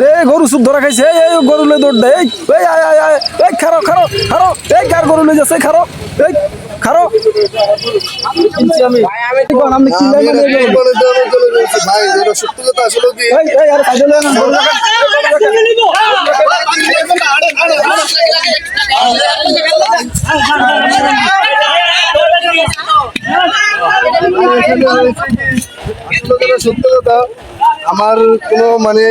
রে গরু সুদ ধরা খাইছে এই এই গরু লই দৌড় দেয় এই এই আয় আয় আয় এই খারো খারো খারো এই কার গরু লই যাচ্ছে খারো এই খারো। আমি আমি কোন আপনি কি আমি লাগবে এটা চলে গেছি ভাই এটা সত্যি কথা আসলে কি? এই এই আর কাজে লয় না গরু রাখেন। আসলে যেটা আমার কোনো মানে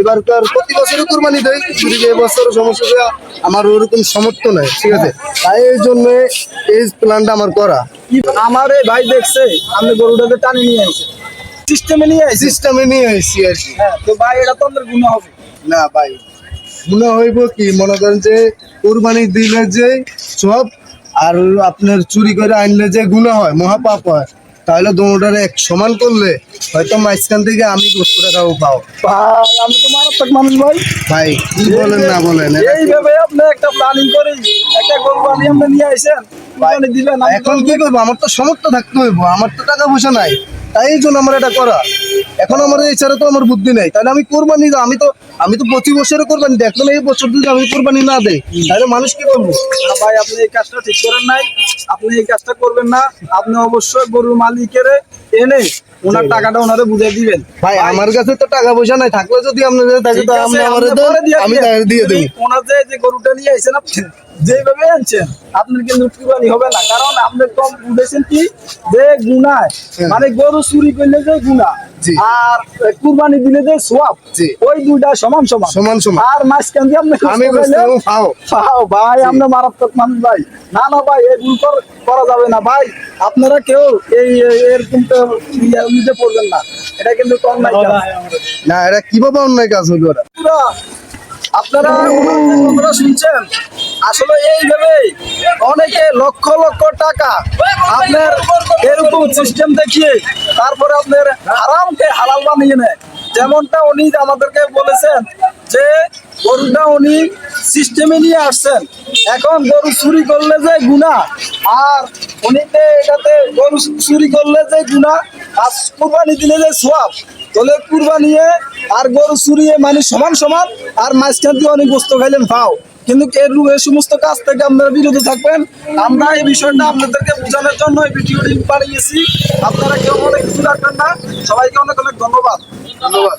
এবারকার প্রতি বছরই কোরবানি দেয়। যদি এবছর সমস্যা আমার ওরকম সমর্থ নাই ঠিক আছে? তাই এই জন্য এই প্ল্যানটা আমার করা। আমার এই ভাই দেখছে আমি গরুটাকে টানি নিয়ে আসি সিস্টেমে নিয়ে আসি সিস্টেমে নিয়ে এসেছি আর কি। হ্যাঁ তো ভাই এটা তো আপনার গুণ হবে। না ভাই মনে হইব কি? মনে করেন যে কোরবানি দিলে যে সব আর আপনার চুরি করে আনলে যে গুণা হয় মহাপাপ হয়। তাহলে দোনোটারে এক সমান করলে হয়তো মাঝখান থেকে আমি কষ্ট টাকাও পাও। ভাই আমি তো মারাত্মক মানুষ ভাই। ভাই কি বলেন না বলেন এইভাবে আপনি একটা প্ল্যানিং করে একটা কোরবানি আপনি নিয়ে দিবেন এখন কি করব? আমার তো সমর্থ থাকতে হইব আমার তো টাকা পয়সা নাই। তাই জন্য আমার এটা করা। এখন আমার এছাড়া তো আমার বুদ্ধি নাই। তাহলে আমি কোরবানি আমি তো আমি তো প্রতি বছরে কোরবানি এখন এই বছর যদি আমি কোরবানি না দেই তাহলে মানুষ কি করব? ভাই আপনি এই কাজটা ঠিক করেন নাই। আপনি এই কাজটা করবেন না। আপনি অবশ্যই গরুর মালিকের এনে ওনার টাকাটা ওনারে বুঝিয়ে দিবেন। ভাই আমার কাছে তো টাকা পয়সা নাই থাকলে যদি আপনাদের থাকে তো আপনি আমার দিয়ে আমি। দিয়ে দেবো। ওনার যে যে গরুটা নিয়ে আইছেন আপনি যেভাবে আনছেন আপনার কিন্তু কুরবানি হবে না। কারণ আপনি কম বুঝেছেন কি? যে গুনায় হ্যাঁ। মানে গরু চুরি করলে যে গুনা আর কুরবানি দিলে যে সোয়াব ওই দুইটা সমান সমান। সমান সমান। আর মাঝখান দিয়ে আপনি আমি। পাও পাও ভাই আমরা মারাত্মক মানুষ ভাই। না না ভাই এই ভুল কর- যাবে না। ভাই আপনারা কেউ এই এরকম তো নিতে পড়বেন না। এটা কিন্তু কম নাই না এটা কীভাবে অন্যায় কাজ হলো ওরা আপনারা কথাটা শুনছেন। আসলে এইভাবে অনেকে লক্ষ লক্ষ টাকা আপনার এরকম সিস্টেম দেখিয়ে তারপরে আপনার হারামকে হালাল বানিয়ে নেয়। যেমনটা উনি আমাদেরকে বলেছেন যে গরুটা উনি সিস্টেমে নিয়ে আসছেন। এখন গরু চুরি করলে যে গুণা, আর উনিতে এটাতে গরু চুরি করলে যে গুণা, আর কুরবানি দিলে যে সোয়াব, তাহলে কুরবানিয়ে আর গরু চুরিয়ে মানে সমান সমান, আর মাঝখান দিয়ে অনেক বস্তু খাইলেন, ভাও। কিন্তু এর এই সমস্ত কাজ থেকে আপনারা বিরত থাকবেন। আমরা এই বিষয়টা আপনাদেরকে বোঝানোর জন্য এই ভিডিওটি বানিয়েছি। আপনারা কেউ মনে কিছু রাখবেন না। সবাইকে অনেক অনেক ধন্যবাদ। ধন্যবাদ।